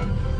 Thank you.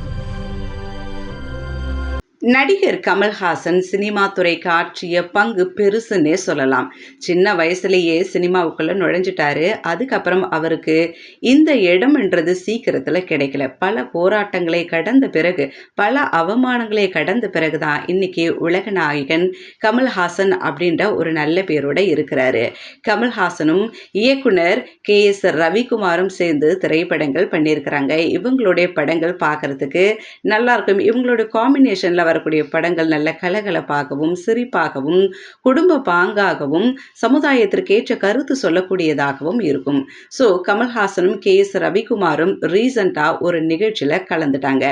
நடிகர் Kamal Haasan cinema துறைக்கு ஆற்றிய பங்கு பெருசுன்னே சொல்லலாம். சின்ன வயசுலேயே சினிமாவுக்குள்ள நுழைஞ்சிட்டாரு. அதுக்கப்புறம் அவருக்கு இந்த இடம்ன்றது சீக்கிரத்தில் கிடைக்கல. பல போராட்டங்களை கடந்த பிறகு பல அவமானங்களை கடந்த பிறகு தான் இன்னைக்கு உலக நாயகன் கமல்ஹாசன் அப்படின்ற ஒரு நல்ல பேரோட இருக்கிறாரு. கமல்ஹாசனும் இயக்குனர் கே எஸ் ரவிக்குமாரும் சேர்ந்து திரைப்படங்கள் பண்ணியிருக்கிறாங்க. இவங்களுடைய படங்கள் பார்க்கறதுக்கு நல்லா இருக்கும். இவங்களோட காம்பினேஷனில் வரக்கூடிய படங்கள் நல்ல கலகலப்பாகவும் சிரிப்பாகவும் குடும்ப பாங்காகவும் சமுதாயத்திற்கேற்ற கருத்து சொல்லக்கூடியதாகவும் இருக்கும். ஸோ கமல்ஹாசனும் கே எஸ் ரவிக்குமாரும் ரீசண்டாக ஒரு நிகழ்ச்சியில் கலந்துட்டாங்க.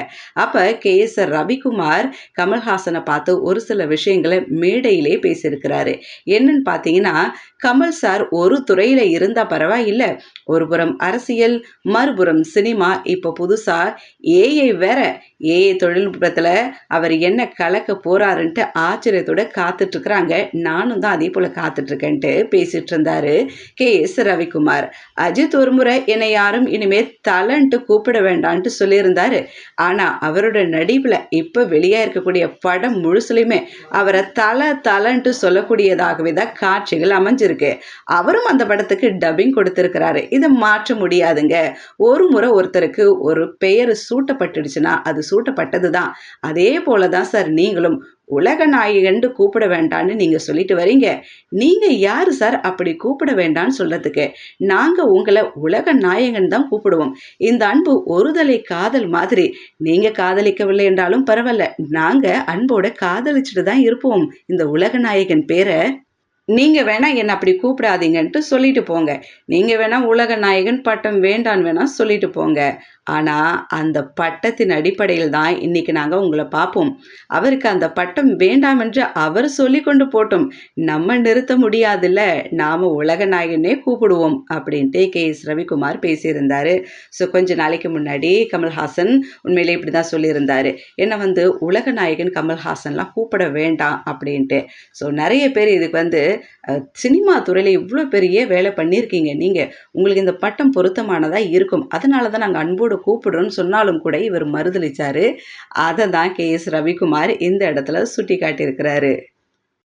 அப்போ கே எஸ் ரவிக்குமார் கமல்ஹாசனை பார்த்து ஒரு சில விஷயங்களை மேடையிலே பேசியிருக்கிறாரு. என்னன்னு பார்த்தீங்கன்னா கமல் சார் ஒரு துறையில் இருந்தால் பரவாயில்லை. ஒரு புறம் அரசியல் மறுபுறம் சினிமா இப்போ புதுசாக ஏஐ வேற ஏ தொழில்நுட்பத்தில் அவர் என்ன கலக்க போகிறாருன்ட்டு ஆச்சரியத்தோட காத்துட்ருக்குறாங்க. நானும் தான் அதே போல் காத்துட்ருக்கேன்ட்டு பேசிகிட்டு இருந்தார் கே எஸ் ரவிக்குமார். அஜித் ஒரு முறை என்னை யாரும் இனிமேல் தலன்ட்டு கூப்பிட வேண்டான்ட்டு சொல்லியிருந்தாரு. ஆனால் அவரோட நடிப்பில் இப்போ வெளியாக இருக்கக்கூடிய படம் முழுசுலையுமே அவரை தல தலன்ட்டு சொல்லக்கூடியதாகவே தான் காட்சிகள் அமைஞ்சிருக்கு. அவரும் அந்த படத்துக்கு டப்பிங் கொடுத்துருக்கிறாரு. இதை மாற்ற முடியாதுங்க. ஒரு முறை ஒருத்தருக்கு ஒரு பெயர் சூட்டப்பட்டுடுச்சுன்னா அது சூட்டப்பட்டது தான். அதே போல தான் சார் நீங்களும் உலக நாயகன்ட்டு கூப்பிட வேண்டான்னு நீங்கள் சொல்லிட்டு வரீங்க. நீங்கள் யார் சார் அப்படி கூப்பிட வேண்டான்னு சொல்கிறதுக்கு நாங்கள் உங்களை உலக நாயகன் தான் கூப்பிடுவோம். இந்த அன்பு ஒருதலை காதல் மாதிரி. நீங்கள் காதலிக்கவில்லை என்றாலும் பரவாயில்ல. நாங்கள் அன்போட காதலிச்சுட்டு தான் இருப்போம். இந்த உலக நாயகன் பேரை நீங்கள் வேணால் என்னை அப்படி கூப்பிடாதீங்கன்ட்டு சொல்லிட்டு போங்க. நீங்கள் வேணால் உலக நாயகன் பட்டம் வேண்டான்னு வேணால் சொல்லிட்டு போங்க. ஆனால் அந்த பட்டத்தின் அடிப்படையில் தான் இன்றைக்கி நாங்கள் உங்களை பார்ப்போம். அவருக்கு அந்த பட்டம் வேண்டாம் என்று அவர் சொல்லி கொண்டு போட்டோம். நம்ம நிறுத்த முடியாதுல்ல. நாம் உலக நாயகனே கூப்பிடுவோம் அப்படின்ட்டு கே எஸ் ரவிக்குமார் பேசியிருந்தார். ஸோ கொஞ்ச நாளைக்கு முன்னாடி கமல்ஹாசன் உண்மையிலே இப்படி தான் சொல்லியிருந்தார். என்னை வந்து உலக நாயகன் கமல்ஹாசன்லாம் கூப்பிட வேண்டாம் அப்படின்ட்டு. ஸோ நிறைய பேர் இதுக்கு வந்து சினிமா துறையில் இவ்வளோ பெரிய வேலை பண்ணியிருக்கீங்க நீங்கள் உங்களுக்கு இந்த பட்டம் பொருத்தமானதாக இருக்கும். அதனால தான் நாங்கள் அன்போடு கூப்பிடுறோன்னு சொன்னாலும் கூட இவர் மறுதளிச்சார். அதை தான் கே எஸ் ரவிக்குமார் இந்த இடத்துல சுட்டி காட்டியிருக்கிறாரு